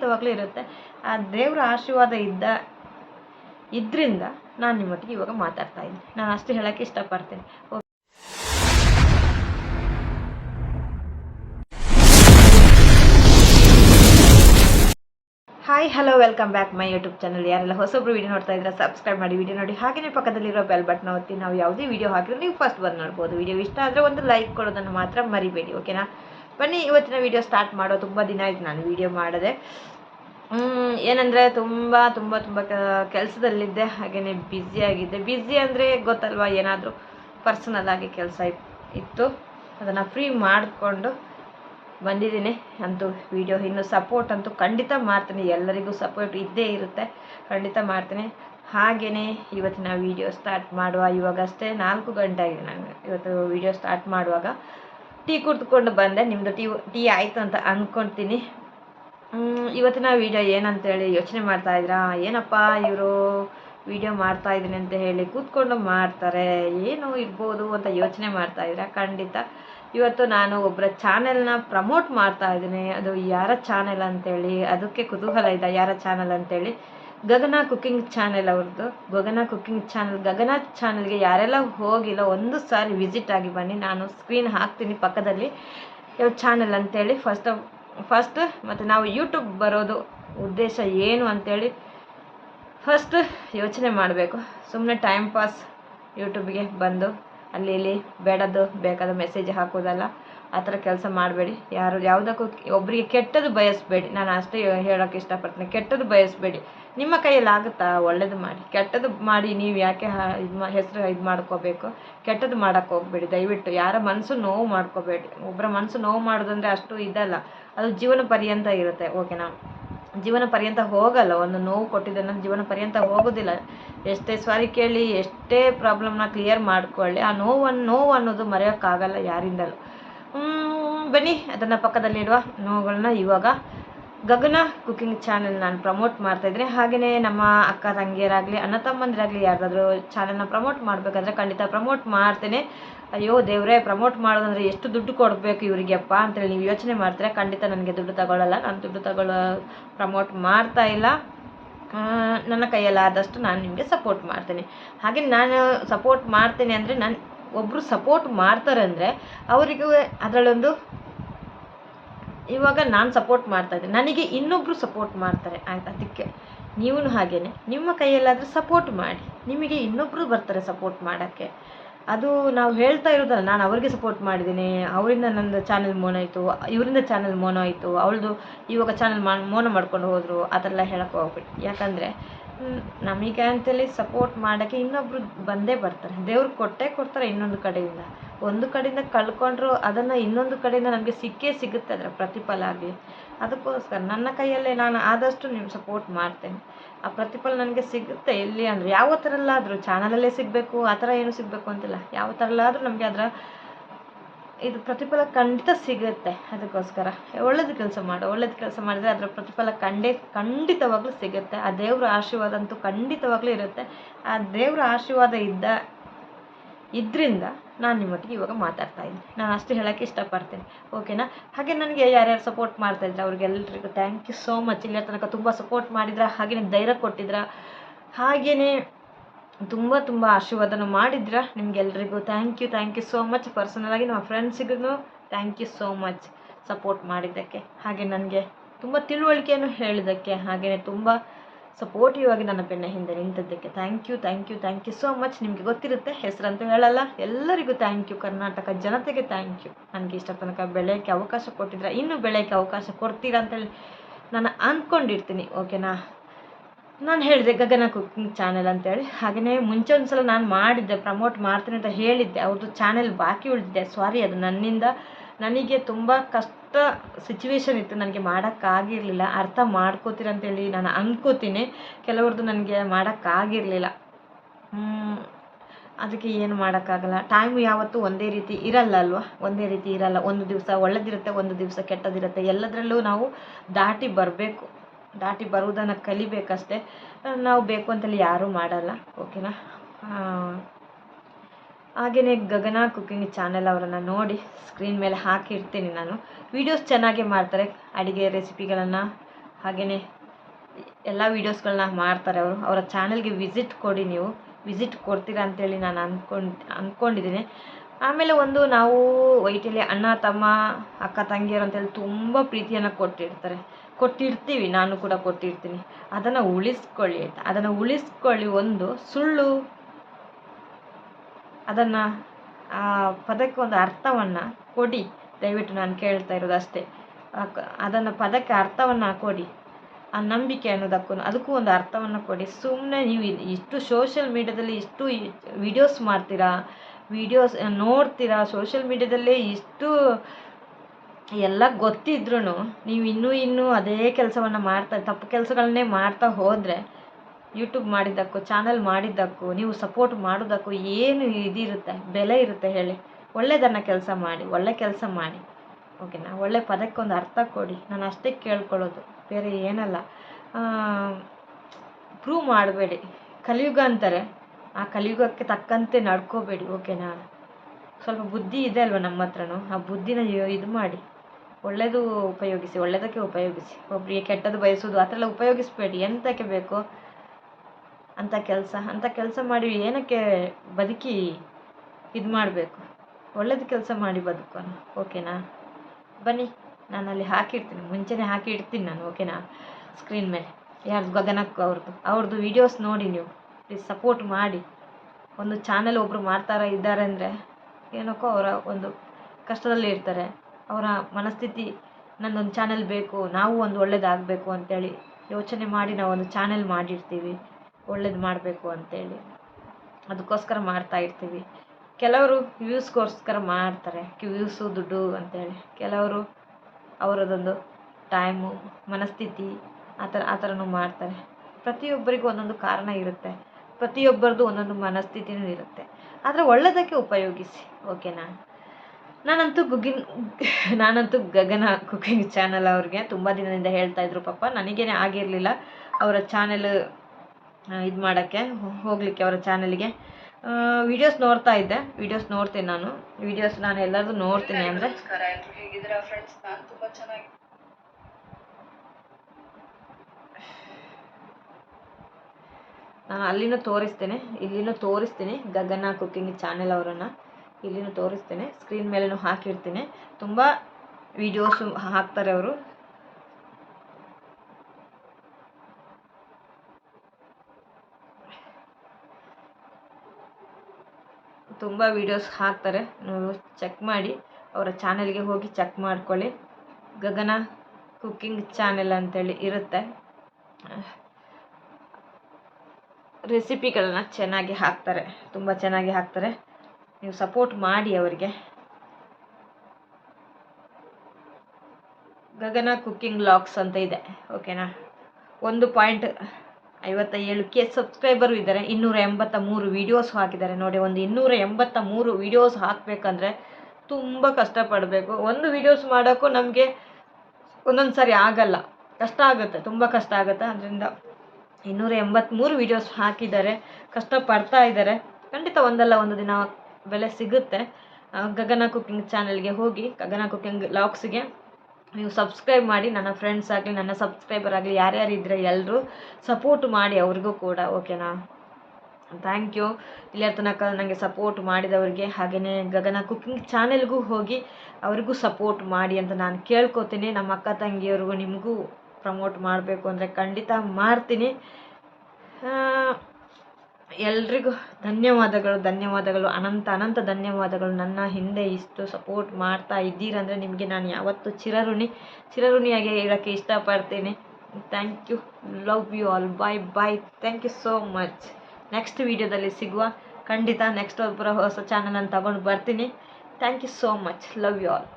ಖಂಡಿತವಾಗ್ಲೂ ಇರುತ್ತೆ. ಆ ದೇವರ ಆಶೀರ್ವಾದ ಇದ್ದ, ಇದರಿಂದ ನಾನು ನಿಮ್ಮೊಟ್ಟಿಗೆ ಇವಾಗ ಮಾತಾಡ್ತಾ ಇದ್ದೀನಿ. ನಾನು ಅಷ್ಟು ಹೇಳೋಕ್ಕೆ ಇಷ್ಟಪಡ್ತೀನಿ. Hi hello welcome back my YouTube channel ಯಾರೆಲ್ಲ ಹೊಸೊಬ್ರು ವಿಡಿಯೋ ನೋಡ್ತಾ ಇದ್ರೆ ಸಬ್ಸ್ಕ್ರೈಬ್ ಮಾಡಿ ವಿಡಿಯೋ ನೋಡಿ. ಹಾಗೆಯೇ ಪಕ್ಕದಲ್ಲಿರೋ ಬೆಲ್ ಬಟನ್ ಒತ್ತಿ ನಾವು ಯಾವುದೇ ವಿಡಿಯೋ ಹಾಕಿದ್ರೆ ನೀವು ಫಸ್ಟ್ ಬಂದು ನೋಡ್ಬೋದು. ವಿಡಿಯೋ ಇಷ್ಟ ಆದರೆ ಒಂದು ಲೈಕ್ ಕೊಡೋದನ್ನು ಮಾತ್ರ ಮರಿಬೇಡಿ ಓಕೆನಾ ಬನ್ನಿ, ಇವತ್ತಿನ ವಿಡಿಯೋ ಸ್ಟಾರ್ಟ್ ಮಾಡೋ, ತುಂಬ ದಿನ ಆಯಿತು ನಾನು ವಿಡಿಯೋ ಮಾಡದೆ. ಏನಂದರೆ ತುಂಬ ತುಂಬ ತುಂಬ ಕೆಲಸದಲ್ಲಿದ್ದೆ ಹಾಗೆಯೇ ಬ್ಯುಸಿಯಾಗಿದ್ದೆ ಬ್ಯುಸಿ ಅಂದರೆ ಗೊತ್ತಲ್ವಾ, ಏನಾದರೂ ಪರ್ಸನಲ್ ಆಗಿ ಕೆಲಸ ಇತ್ತು. ಅದನ್ನು ಫ್ರೀ ಮಾಡಿಕೊಂಡು ಬಂದಿದ್ದೀನಿ. ಅಂತೂ ವಿಡಿಯೋ ಇನ್ನು ಸಪೋರ್ಟ್ ಅಂತೂ ಖಂಡಿತ ಮಾಡ್ತೀನಿ. ಎಲ್ಲರಿಗೂ ಸಪೋರ್ಟ್ ಇದ್ದೇ ಇರುತ್ತೆ. ಖಂಡಿತ ಮಾಡ್ತೀನಿ. ಹಾಗೆಯೇ ಇವತ್ತಿನ ವಿಡಿಯೋ ಸ್ಟಾರ್ಟ್ ಮಾಡುವ. ಇವಾಗಷ್ಟೇ ನಾಲ್ಕು ಗಂಟೆ ಆಗಿದೆ ನಾನು ಇವತ್ತು ವಿಡಿಯೋ ಸ್ಟಾರ್ಟ್ ಮಾಡುವಾಗ ಟೀ ಕುಡ್ದುಕೊಂಡು ಬಂದೆ. ನಿಮ್ಮದು ಟೀ ಟೀ ಆಯಿತು ಅಂತ ಅಂದ್ಕೊಳ್ತೀನಿ ಇವತ್ತಿನ ವೀಡಿಯೋ ಏನಂತೇಳಿ ಯೋಚನೆ ಮಾಡ್ತಾ ಇದ್ರಾ? ಏನಪ್ಪ ಇವರು ವಿಡಿಯೋ ಮಾಡ್ತಾ ಇದ್ದೀನಿ ಅಂತ ಹೇಳಿ ಕೂತ್ಕೊಂಡು ಮಾಡ್ತಾರೆ. ಏನು ಇರ್ಬೋದು ಅಂತ ಯೋಚನೆ ಮಾಡ್ತಾ ಇದ್ದೀರಾ ಖಂಡಿತ. ಇವತ್ತು ನಾನು ಒಬ್ಬರ ಚಾನೆಲ್ನ ಪ್ರಮೋಟ್ ಮಾಡ್ತಾ ಇದ್ದೀನಿ. ಅದು ಯಾರ ಚಾನೆಲ್ ಅಂತೇಳಿ? ಅದಕ್ಕೆ ಕುತೂಹಲ ಇದೆ. ಯಾರ ಚಾನೆಲ್ ಅಂತೇಳಿ? ಗಗನ ಕುಕ್ಕಿಂಗ್ ಚಾನೆಲ್ ಅವ್ರದ್ದು ಗಗನ ಕುಕ್ಕಿಂಗ್ ಚಾನೆಲ್ ಗಗನ ಚಾನೆಲ್ಗೆ ಯಾರೆಲ್ಲ ಹೋಗಿಲ್ಲ, ಒಂದು ಸಾರಿ ವಿಸಿಟ್ ಆಗಿ ಬನ್ನಿ. ನಾನು ಸ್ಕ್ರೀನ್ ಹಾಕ್ತೀನಿ ಪಕ್ಕದಲ್ಲಿ. ಯಾವ ಚಾನೆಲ್ ಅಂತೇಳಿ? ಫಸ್ಟ್ ಫಸ್ಟ್ ಮತ್ತು ನಾವು ಯೂಟ್ಯೂಬ್ ಬರೋದು ಉದ್ದೇಶ ಏನು ಅಂತೇಳಿ ಫಸ್ಟ್ ಯೋಚನೆ ಮಾಡಬೇಕು. ಸುಮ್ಮನೆ ಟೈಮ್ ಪಾಸ್ ಯೂಟ್ಯೂಬ್ಗೆ ಬಂದು, ಅಲ್ಲಿ ಇಲ್ಲಿ ಬೇಡದ್ದು, ಬೇಕಾದ ಮೆಸೇಜ್ ಹಾಕೋದಲ್ಲ, ಆ ಥರ ಕೆಲಸ ಮಾಡಬೇಡಿ. ಯಾರು, ಯಾವುದಕ್ಕೂ ಒಬ್ಬರಿಗೆ ಕೆಟ್ಟದ್ದು ಬಯಸಬೇಡಿ. ನಾನು ಅಷ್ಟೇ ಹೇಳೋಕ್ಕೆ ಇಷ್ಟಪಡ್ತೀನಿ. ಕೆಟ್ಟದ್ದು ಬಯಸಬೇಡಿ. ನಿಮ್ಮ ಕೈಯಲ್ಲಿ ಆಗುತ್ತಾ? ಒಳ್ಳೇದು ಮಾಡಿ. ಕೆಟ್ಟದ್ದು ಮಾಡಿ ನೀವು ಯಾಕೆ ಇದು ಹೆಸರು ಇದು ಮಾಡ್ಕೋಬೇಕು? ಕೆಟ್ಟದ್ದು ಮಾಡೋಕ್ಕೆ ಹೋಗ್ಬೇಡಿ. ದಯವಿಟ್ಟು ಯಾರ ಮನಸ್ಸು ನೋವು ಮಾಡ್ಕೋಬೇಡಿ. ಒಬ್ಬರ ಮನಸ್ಸು ನೋವು ಮಾಡೋದಂದರೆ ಅಷ್ಟು ಇದಲ್ಲ. ಅದು ಜೀವನ ಪರ್ಯಂತ ಇರುತ್ತೆ ಓಕೆನಾ ಜೀವನ ಪರ್ಯಂತ ಹೋಗಲ್ಲ, ಒಂದು ನೋವು ಕೊಟ್ಟಿದ್ದು ನನ್ನ ಜೀವನ ಪರ್ಯಂತ ಹೋಗೋದಿಲ್ಲ. ಎಷ್ಟೇ ಸಾರಿ ಕೇಳಿ, ಎಷ್ಟೇ ಪ್ರಾಬ್ಲಮ್ನ ಕ್ಲಿಯರ್ ಮಾಡ್ಕೊಳ್ಳಿ, ಆ ನೋವನ್ನು ನೋವು ಅನ್ನೋದು ಮರೆಯೋಕ್ಕಾಗಲ್ಲ ಯಾರಿಂದಲೂ. ಬನ್ನಿ, ಅದನ್ನು ಪಕ್ಕದಲ್ಲಿಡುವ ನೋವುಗಳನ್ನ ಇವಾಗ ಗಗನ ಕುಕಿಂಗ್ ಚಾನೆಲ್ ನಾನು ಪ್ರಮೋಟ್ ಮಾಡ್ತಾಯಿದ್ದೀನಿ ಹಾಗೆಯೇ ನಮ್ಮ ಅಕ್ಕ ತಂಗಿಯರಾಗಲಿ, ಅಣ್ಣ ತಮ್ಮಂದಿರಾಗಲಿ ಯಾರ್ದಾದ್ರೂ ಚಾನೆಲ್ನ ಪ್ರಮೋಟ್ ಮಾಡಬೇಕಾದ್ರೆ ಖಂಡಿತ ಪ್ರಮೋಟ್ ಮಾಡ್ತೇನೆ. ಅಯ್ಯೋ ದೇವರೇ ಪ್ರಮೋಟ್ ಮಾಡೋದಂದ್ರೆ ಎಷ್ಟು ದುಡ್ಡು ಕೊಡಬೇಕು ಇವರಿಗೆಪ್ಪ ಅಂತೇಳಿ ನೀವು ಯೋಚನೆ ಮಾಡ್ತೀರಾ? ಖಂಡಿತ ನನಗೆ ದುಡ್ಡು ತಗೊಳ್ಳಲ್ಲ ನಾನು ದುಡ್ಡು ತಗೊಳ್ಳೋ ಪ್ರಮೋಟ್ ಮಾಡ್ತಾ ಇಲ್ಲ. ನನ್ನ ಕೈಯಲ್ಲಾದಷ್ಟು ನಾನು ನಿಮಗೆ ಸಪೋರ್ಟ್ ಮಾಡ್ತೀನಿ. ಹಾಗೆ ನಾನು ಸಪೋರ್ಟ್ ಮಾಡ್ತೀನಿ ಅಂದರೆ ನಾನು ಒಬ್ಬರು ಸಪೋರ್ಟ್ ಮಾಡ್ತಾರೆ ಅಂದರೆ ಅವರಿಗೂ ಅದರಲ್ಲೊಂದು, ಇವಾಗ ನಾನು ಸಪೋರ್ಟ್ ಮಾಡ್ತಾ ಇದ್ದೀನಿ. ನನಗೆ ಇನ್ನೊಬ್ಬರು ಸಪೋರ್ಟ್ ಮಾಡ್ತಾರೆ. ಆಯ್ತು? ಅದಕ್ಕೆ ನೀವು ಹಾಗೇನೆ. ನಿಮ್ಮ ಕೈಯಲ್ಲಾದರೂ ಸಪೋರ್ಟ್ ಮಾಡಿ. ನಿಮಗೆ ಇನ್ನೊಬ್ಬರು ಬರ್ತಾರೆ ಸಪೋರ್ಟ್ ಮಾಡೋಕ್ಕೆ. ಅದು ನಾವು ಹೇಳ್ತಾ ಇರೋದಲ್ಲ, ನಾನು ಅವ್ರಿಗೆ ಸಪೋರ್ಟ್ ಮಾಡಿದ್ದೀನಿ, ಅವರಿಂದ ನಂದು ಚಾನೆಲ್ ಮೋನ ಆಯಿತು, ಇವರಿಂದ ಚಾನಲ್ ಮೋನೋ ಆಯಿತು, ಅವಳದು ಇವಾಗ ಚಾನಲ್ ಮಾ ಮೋನ ಮಾಡ್ಕೊಂಡು ಹೋದರು ಆ ಥರ ಎಲ್ಲ ಹೇಳೋಕ್ಕೆ ಹೋಗ್ಬಿಟ್ಟು ಯಾಕಂದರೆ ನಮಗೆ ಅಂತೇಳಿ ಸಪೋರ್ಟ್ ಮಾಡೋಕ್ಕೆ ಇನ್ನೊಬ್ಬರು ಬಂದೇ ಬರ್ತಾರೆ, ದೇವ್ರು ಕೊಟ್ಟೇ ಕೊಡ್ತಾರೆ ಇನ್ನೊಂದು ಕಡೆಯಿಂದ. ಒಂದು ಕಡೆಯಿಂದ ಕಳ್ಕೊಂಡ್ರು ಅದನ್ನು ಇನ್ನೊಂದು ಕಡೆಯಿಂದ ನಮಗೆ ಸಿಕ್ಕೇ ಸಿಗುತ್ತೆ ಅದರ ಪ್ರತಿಫಲ ಆಗಲಿ ಅದಕ್ಕೋಸ್ಕರ ನನ್ನ ಕೈಯಲ್ಲೇ ನಾನು ಆದಷ್ಟು ನಿಮ್ಮ ಸಪೋರ್ಟ್ ಮಾಡ್ತೇನೆ. ಆ ಪ್ರತಿಫಲ ನನಗೆ ಸಿಗುತ್ತೆ ಎಲ್ಲಿ ಅಂದರೆ ಯಾವ ಥರಲ್ಲಾದರೂ ಚಾನಲಲ್ಲೇ ಸಿಗಬೇಕು, ಆ ಥರ ಏನು ಸಿಗಬೇಕು ಅಂತಿಲ್ಲ. ಯಾವ ಥರಲ್ಲಾದರೂ ನಮಗೆ ಅದರ ಇದು ಪ್ರತಿಫಲ ಖಂಡಿತ ಸಿಗುತ್ತೆ. ಅದಕ್ಕೋಸ್ಕರ ಒಳ್ಳೇದು ಕೆಲಸ ಮಾಡು, ಒಳ್ಳೇದು ಕೆಲಸ ಮಾಡಿದರೆ ಅದರ ಪ್ರತಿಫಲ ಖಂಡೇ, ಖಂಡಿತವಾಗ್ಲೂ ಸಿಗುತ್ತೆ. ಆ ದೇವರ ಆಶೀರ್ವಾದ ಅಂತೂ ಖಂಡಿತವಾಗ್ಲೂ ಇರುತ್ತೆ. ಆ ದೇವರ ಆಶೀರ್ವಾದ ಇದ್ದ ಇದರಿಂದ ನಾನು ನಿಮ್ಮೊಟ್ಟಿಗೆ ಇವಾಗ ಮಾತಾಡ್ತಾ ಇದ್ದೀನಿ. ನಾನು ಅಷ್ಟು ಹೇಳೋಕ್ಕೆ ಇಷ್ಟಪಡ್ತೀನಿ. ಓಕೆನಾ ಹಾಗೆ ನನಗೆ ಯಾರ್ಯಾರು ಸಪೋರ್ಟ್ ಮಾಡ್ತಾಯಿದ್ರೆ ಅವ್ರಿಗೆಲ್ಲರಿಗೂ ಥ್ಯಾಂಕ್ ಯು ಸೋ ಮಚ್ ಇಲ್ಲಿಯ ತನಕ ತುಂಬ ಸಪೋರ್ಟ್ ಮಾಡಿದ್ರ ಹಾಗೆಯೇ ಧೈರ್ಯ ಕೊಟ್ಟಿದ್ರ ಹಾಗೆಯೇ ತುಂಬ ತುಂಬ ಆಶೀರ್ವಾದನ ಮಾಡಿದ್ರ ನಿಮಗೆಲ್ರಿಗೂ thank you thank you so much ಪರ್ಸನಲಾಗಿ ನಮ್ಮ ಫ್ರೆಂಡ್ಸಿಗೂ thank you so much support ಮಾಡಿದ್ದಕ್ಕೆ. ಹಾಗೆ ನನಗೆ ತುಂಬ ತಿಳುವಳಿಕೆಯನ್ನು ಹೇಳಿದ್ದಕ್ಕೆ ಹಾಗೆಯೇ ತುಂಬ ಸಪೋರ್ಟಿವ್ ಆಗಿ ನನ್ನ ಬೆನ್ನ ಹಿಂದೆ ನಿಂತದ್ದಕ್ಕೆ. Thank you thank you thank you so much ನಿಮಗೆ ಗೊತ್ತಿರುತ್ತೆ, ಹೆಸರಂತೂ ಹೇಳಲ್ಲ. ಎಲ್ಲರಿಗೂ ಥ್ಯಾಂಕ್ ಯು ಕರ್ನಾಟಕ ಜನತೆಗೆ ಥ್ಯಾಂಕ್ ಯು ನನಗೆ ಇಷ್ಟ ತನಕ ಬೆಳೆಯೋಕ್ಕೆ ಅವಕಾಶ ಕೊಟ್ಟಿದ್ರೆ ಇನ್ನೂ ಬೆಳೆಯೋಕ್ಕೆ ಅವಕಾಶ ಕೊಡ್ತೀರಾ ಅಂತೇಳಿ ನಾನು ಅಂದ್ಕೊಂಡಿರ್ತೀನಿ ಓಕೆನಾ ನಾನು ಹೇಳಿದೆ ಗಗನ ಕುಕಿಂಗ್ ಚಾನೆಲ್ ಅಂತೇಳಿ ಹಾಗೆಯೇ ಮುಂಚೆ ಒಂದು ಸಲ ನಾನು ಮಾಡಿದ್ದೆ ಪ್ರಮೋಟ್ ಮಾಡ್ತೀನಿ ಅಂತ ಹೇಳಿದ್ದೆ. ಅವ್ರದ್ದು ಚಾನೆಲ್ ಬಾಕಿ ಉಳಿದಿದ್ದೆ ಸಾರಿ ಅದು ನನ್ನಿಂದ. ನನಗೆ ತುಂಬ ಕಷ್ಟ ಸಿಚುವೇಶನ್ ಇತ್ತು. ನನಗೆ ಮಾಡೋಕ್ಕಾಗಿರಲಿಲ್ಲ ಅರ್ಥ ಮಾಡ್ಕೋತೀರಂತೇಳಿ ನಾನು ಅಂದ್ಕೋತೀನಿ ಕೆಲವ್ರದ್ದು ನನಗೆ ಮಾಡೋಕ್ಕಾಗಿರಲಿಲ್ಲ ಅದಕ್ಕೆ ಏನು ಮಾಡೋಕ್ಕಾಗಲ್ಲ. ಟೈಮ್ ಯಾವತ್ತೂ ಒಂದೇ ರೀತಿ ಇರಲ್ಲ ಅಲ್ವಾ? ಒಂದೇ ರೀತಿ ಇರಲ್ಲ. ಒಂದು ದಿವಸ ಒಳ್ಳೆದಿರುತ್ತೆ, ಒಂದು ದಿವಸ ಕೆಟ್ಟದಿರುತ್ತೆ. ಎಲ್ಲದರಲ್ಲೂ ನಾವು ದಾಟಿ ಬರಬೇಕು. ದಾಟಿ ಬರುವುದನ್ನು ಕಲಿಬೇಕಷ್ಟೇ. ನಾವು ಬೇಕು ಅಂತೇಳಿ ಯಾರೂ ಮಾಡಲ್ಲ. ಓಕೆನಾ ಹಾಗೆಯೇ ಗಗನ ಕುಕ್ಕಿಂಗ್ ಚಾನೆಲ್ ಅವರನ್ನು ನೋಡಿ ಸ್ಕ್ರೀನ್ ಮೇಲೆ ಹಾಕಿರ್ತೀನಿ ನಾನು. ವೀಡಿಯೋಸ್ ಚೆನ್ನಾಗೇ ಮಾಡ್ತಾರೆ, ಅಡುಗೆ ರೆಸಿಪಿಗಳನ್ನು ಹಾಗೆಯೇ ಎಲ್ಲ ವೀಡಿಯೋಸ್ಗಳನ್ನ ಮಾಡ್ತಾರೆ ಅವರು. ಅವರ ಚಾನಲ್ಗೆ ವಿಸಿಟ್ ಕೊಡಿ ನೀವು. ವಿಸಿಟ್ ಕೊಡ್ತೀರಾ ಅಂತೇಳಿ ನಾನು ಅಂದ್ಕೊಂಡು ಅಂದ್ಕೊಂಡಿದ್ದೀನಿ ಆಮೇಲೆ ಒಂದು ನಾವು ವೈಟಲ್ಲಿ ಅಣ್ಣ, ತಮ್ಮ, ಅಕ್ಕ, ತಂಗಿಯರು ಅಂತೇಳಿ ತುಂಬ ಪ್ರೀತಿಯನ್ನು ಕೊಟ್ಟಿರ್ತಾರೆ. ಕೊಟ್ಟಿರ್ತೀವಿ, ನಾನು ಕೂಡ ಕೊಟ್ಟಿರ್ತೀನಿ. ಅದನ್ನು ಉಳಿಸ್ಕೊಳ್ಳಿ ಆಯಿತಾ? ಅದನ್ನು ಉಳಿಸ್ಕೊಳ್ಳಿ ಒಂದು ಸುಳ್ಳು ಅದನ್ನು, ಆ, ಪದಕ್ಕೆ ಒಂದು ಅರ್ಥವನ್ನು ಕೊಡಿ. ದಯವಿಟ್ಟು ನಾನು ಕೇಳ್ತಾ ಇರೋದು ಅಷ್ಟೇ ಅದನ್ನು ಪದಕ್ಕೆ ಅರ್ಥವನ್ನು ಕೊಡಿ. ಆ ನಂಬಿಕೆ ಅನ್ನೋದಕ್ಕೂ, ಅದಕ್ಕೂ ಒಂದು ಅರ್ಥವನ್ನು ಕೊಡಿ. ಸುಮ್ಮನೆ ನೀವು ಇಷ್ಟು ಸೋಷಿಯಲ್ ಮೀಡ್ಯಾದಲ್ಲಿ ಇಷ್ಟು ವಿಡಿಯೋಸ್ ಮಾಡ್ತೀರಾ ವಿಡಿಯೋಸ್ ನೋಡ್ತೀರಾ ಸೋಷಿಯಲ್ ಮೀಡ್ಯಾದಲ್ಲೇ ಇಷ್ಟು ಎಲ್ಲ ಗೊತ್ತಿದ್ರೂ ನೀವು ಇನ್ನೂ ಇನ್ನೂ ಅದೇ ಕೆಲಸವನ್ನು ಮಾಡ್ತಾ, ತಪ್ಪು ಕೆಲಸಗಳನ್ನೇ ಮಾಡ್ತಾ ಹೋದರೆ ಯೂಟ್ಯೂಬ್ ಮಾಡಿದ್ದಕ್ಕೂ ಚಾನಲ್ ಮಾಡಿದ್ದಕ್ಕೂ, ನೀವು ಸಪೋರ್ಟ್ ಮಾಡೋದಕ್ಕೂ ಏನು ಇದಿರುತ್ತೆ, ಬೆಲೆ ಇರುತ್ತೆ ಹೇಳಿ. ಒಳ್ಳೆಯದನ್ನು ಕೆಲಸ ಮಾಡಿ, ಒಳ್ಳೆ ಕೆಲಸ ಮಾಡಿ. ಓಕೆನಾ ಒಳ್ಳೆ ಪದಕ್ಕೊಂದು ಅರ್ಥ ಕೊಡಿ. ನಾನು ಅಷ್ಟೇ ಕೇಳ್ಕೊಳ್ಳೋದು, ಬೇರೆ ಏನಲ್ಲ. ಪ್ರೂವ್ ಮಾಡಬೇಡಿ. ಕಲಿಯುಗ ಅಂತಾರೆ, ಆ ಕಲಿಯುಗಕ್ಕೆ ತಕ್ಕಂತೆ ನಡ್ಕೋಬೇಡಿ. ಓಕೆನಾ ಸ್ವಲ್ಪ ಬುದ್ಧಿ ಇದೆ ಅಲ್ವ ನಮ್ಮ ಹತ್ರನೂ? ಆ ಬುದ್ಧಿನ ಇದು ಮಾಡಿ. ಒಳ್ಳೆಯದು ಉಪಯೋಗಿಸಿ ಒಳ್ಳೆಯದಕ್ಕೆ ಉಪಯೋಗಿಸಿ. ಒಬ್ಬರಿಗೆ ಕೆಟ್ಟದ್ದು ಬಯಸೋದು, ಆ ಥರ ಎಲ್ಲ ಉಪಯೋಗಿಸ್ಬೇಡಿ. ಎಂತಕ್ಕೆ ಬೇಕು? ಅಂಥ ಕೆಲಸ ಅಂಥ ಕೆಲಸ ಮಾಡಿ ಏನಕ್ಕೆ ಬದುಕಿ ಇದು ಮಾಡಬೇಕು? ಒಳ್ಳೇದು ಕೆಲಸ ಮಾಡಿ ಬದುಕೋಣ ಓಕೆನಾ? ಬನ್ನಿ ನಾನು ಅಲ್ಲಿ ಹಾಕಿರ್ತೀನಿ ಮುಂಚೆನೇ ಹಾಕಿ ಇಡ್ತೀನಿ ನಾನು, ಓಕೆನಾ? ಸ್ಕ್ರೀನ್ ಮೇಲೆ. ಯಾರ್ದು ಗಗನಕ್ಕೂ ಅವ್ರದ್ದು ಅವ್ರದ್ದು ವೀಡಿಯೋಸ್ ನೋಡಿ ನೀವು. ಪ್ಲೀಸ್ ಸಪೋರ್ಟ್ ಮಾಡಿ. ಒಂದು ಚಾನೆಲ್ ಒಬ್ಬರು ಮಾಡ್ತಾರ, ಇದ್ದಾರೆ ಅಂದರೆ ಏನಕ್ಕೋ ಅವರ ಒಂದು ಕಷ್ಟದಲ್ಲಿ ಇರ್ತಾರೆ. ಅವರ ಮನಸ್ಥಿತಿ ನನ್ನೊಂದು ಚಾನೆಲ್ ಬೇಕು, ನಾವು ಒಂದು ಒಳ್ಳೇದಾಗಬೇಕು ಅಂತೇಳಿ ಯೋಚನೆ ಮಾಡಿ ನಾವು ಒಂದು ಚಾನೆಲ್ ಮಾಡಿರ್ತೀವಿ. ಒಳ್ಳೇದು ಮಾಡಬೇಕು ಅಂತೇಳಿ. ಅದಕ್ಕೋಸ್ಕರ ಮಾಡ್ತಾ ಇರ್ತೀವಿ. ಕೆಲವರು ವ್ಯೂಸ್ಗೋಸ್ಕರ ಮಾಡ್ತಾರೆ. ವ್ಯೂಸು, ದುಡ್ಡು ಅಂತೇಳಿ. ಕೆಲವರು ಅವರದೊಂದು ಟೈಮು, ಮನಸ್ಥಿತಿ, ಆ ಥರ, ಆ ಥರನೂ ಮಾಡ್ತಾರೆ. ಪ್ರತಿಯೊಬ್ಬರಿಗೂ ಒಂದೊಂದು ಕಾರಣ ಇರುತ್ತೆ. ಪ್ರತಿಯೊಬ್ಬರದ್ದು ಒಂದೊಂದು ಮನಸ್ಥಿತಿನೂ ಇರುತ್ತೆ. ಆದರೆ ಒಳ್ಳೆಯದಕ್ಕೆ ಉಪಯೋಗಿಸಿ, ಓಕೆನಾ? ನಾನಂತೂ ಗುಗ್ಗಿನ್, ನಾನಂತೂ ಗಗನ ಕುಕಿಂಗ್ ಚಾನಲ್ ಅವ್ರಿಗೆ ತುಂಬ ದಿನದಿಂದ ಹೇಳ್ತಾ ಇದ್ರು ಪಾಪ. ನನಗೇನೆ ಆಗಿರಲಿಲ್ಲ. ಅವರ ಚಾನೆಲ್ ಇದು ಮಾಡೋಕ್ಕೆ ಹೋಗಲಿಕ್ಕೆ ಅವರ ಚಾನಲ್ಗೆ. ವಿಡಿಯೋಸ್ ನೋಡ್ತಾ ಇದ್ದೆ. ವಿಡಿಯೋಸ್ ನೋಡ್ತೀನಿ ನಾನು. ವಿಡಿಯೋಸ್ ನಾನು ಎಲ್ಲರದು ನೋಡ್ತೀನಿ ಅಂದರೆ. ನಾನು ಅಲ್ಲಿನೂ ತೋರಿಸ್ತೇನೆ. ಇಲ್ಲಿನೂ ತೋರಿಸ್ತೀನಿ ಗಗನ ಕುಕ್ಕಿಂಗ್ ಚಾನೆಲ್ ಅವರನ್ನು. ಇಲ್ಲಿನೂ ತೋರಿಸ್ತೇನೆ. ಸ್ಕ್ರೀನ್ ಮೇಲೂ ಹಾಕಿರ್ತೀನಿ. ತುಂಬ ವಿಡಿಯೋಸು ಹಾಕ್ತಾರೆ ಅವರು. ತುಂಬ ವೀಡಿಯೋಸ್ ಹಾಕ್ತಾರೆ. ನೀವು ಚೆಕ್ ಮಾಡಿ. ಅವರ ಚಾನಲ್ಗೆ ಹೋಗಿ ಚೆಕ್ ಮಾಡ್ಕೊಳ್ಳಿ. ಗಗನ ಕುಕ್ಕಿಂಗ್ ಚಾನೆಲ್ ಅಂತೇಳಿ ಇರುತ್ತೆ. ರೆಸಿಪಿಗಳನ್ನ ಚೆನ್ನಾಗಿ ಹಾಕ್ತಾರೆ. ತುಂಬ ಚೆನ್ನಾಗಿ ಹಾಕ್ತಾರೆ. ನೀವು ಸಪೋರ್ಟ್ ಮಾಡಿ ಅವರಿಗೆ. ಗಗನ ಕುಕ್ಕಿಂಗ್ ಲಾಕ್ಸ್ ಅಂತ ಇದೆ. ಓಕೆನಾ ಒಂದು ಪಾಯಿಂಟ್ ಐವತ್ತ ಏಳು ಕೆ ಸಬ್ಸ್ಕ್ರೈಬರು ಇದ್ದಾರೆ ಇನ್ನೂರ ಎಂಬತ್ತ ಮೂರು ವೀಡಿಯೋಸ್ ಹಾಕಿದ್ದಾರೆ. ನೋಡಿ, ಒಂದು ಇನ್ನೂರ ಎಂಬತ್ತ ಮೂರು ವೀಡಿಯೋಸ್ ಹಾಕಬೇಕಂದ್ರೆ ತುಂಬ ಕಷ್ಟಪಡಬೇಕು. ಒಂದು ವೀಡಿಯೋಸ್ ಮಾಡೋಕ್ಕೂ ನಮಗೆ ಒಂದೊಂದು ಸಾರಿ ಆಗಲ್ಲ. ಕಷ್ಟ ಆಗುತ್ತೆ, ತುಂಬ ಕಷ್ಟ ಆಗುತ್ತೆ. ಅದರಿಂದ ಇನ್ನೂರ ಎಂಬತ್ತ್ಮೂರು ವೀಡಿಯೋಸ್ ಹಾಕಿದ್ದಾರೆ, ಕಷ್ಟಪಡ್ತಾ ಇದ್ದಾರೆ. ಖಂಡಿತ ಒಂದಲ್ಲ, ಒಂದು ದಿನ ಬೆಲೆ ಸಿಗುತ್ತೆ. ಗಗನ ಕುಕ್ಕಿಂಗ್ ಚಾನಲ್ಗೆ ಹೋಗಿ, ಗಗನ ಕುಕ್ಕಿಂಗ್ ಲಾಕ್ಸ್ಗೆ ನೀವು ಸಬ್ಸ್ಕ್ರೈಬ್ ಮಾಡಿ ನನ್ನ ಫ್ರೆಂಡ್ಸ್ ಆಗಲಿ, ನನ್ನ ಸಬ್ಸ್ಕ್ರೈಬರ್ ಆಗಲಿ, ಯಾರ್ಯಾರು ಇದ್ದರೆ ಎಲ್ಲರೂ ಸಪೋರ್ಟ್ ಮಾಡಿ ಅವ್ರಿಗೂ ಕೂಡ ಓಕೆನಾ ಥ್ಯಾಂಕ್ ಯು ಇಲ್ಲಿಯ ತನಕ ನನಗೆ ಸಪೋರ್ಟ್ ಮಾಡಿದವರಿಗೆ ಹಾಗೆಯೇ ಗಗನ ಕುಕ್ಕಿಂಗ್ ಚಾನೆಲ್ಗೂ ಹೋಗಿ ಅವರಿಗೂ ಸಪೋರ್ಟ್ ಮಾಡಿ ಅಂತ ನಾನು ಕೇಳ್ಕೊತೀನಿ. ನಮ್ಮ ಅಕ್ಕ ತಂಗಿಯವ್ರಿಗೂ ನಿಮಗೂ ಪ್ರಮೋಟ್ ಮಾಡಬೇಕು ಅಂದರೆ ಖಂಡಿತ ಮಾಡ್ತೀನಿ. ಎಲ್ರಿಗೂ ಧನ್ಯವಾದಗಳು ಧನ್ಯವಾದಗಳು. ಅನಂತ ಅನಂತ ಧನ್ಯವಾದಗಳು. ನನ್ನ ಹಿಂದೆ ಇಷ್ಟು ಸಪೋರ್ಟ್ ಮಾಡ್ತಾ ಇದ್ದೀರಂದರೆ ನಿಮಗೆ ನಾನು ಯಾವತ್ತೂ ಚಿರಋಣಿ, ಚಿರಋಣಿಯಾಗಿ ಇರೋಕ್ಕೆ ಇಷ್ಟಪಡ್ತೀನಿ. Thank you love you all bye bye thank you so much next ವೀಡಿಯೋದಲ್ಲಿ ಸಿಗುವ ಖಂಡಿತ ನೆಕ್ಸ್ಟ್ ಒಬ್ಬರ ಹೊಸ ಚಾನಲನ್ನು ತಗೊಂಡು ಬರ್ತೀನಿ. Thank you so much love you all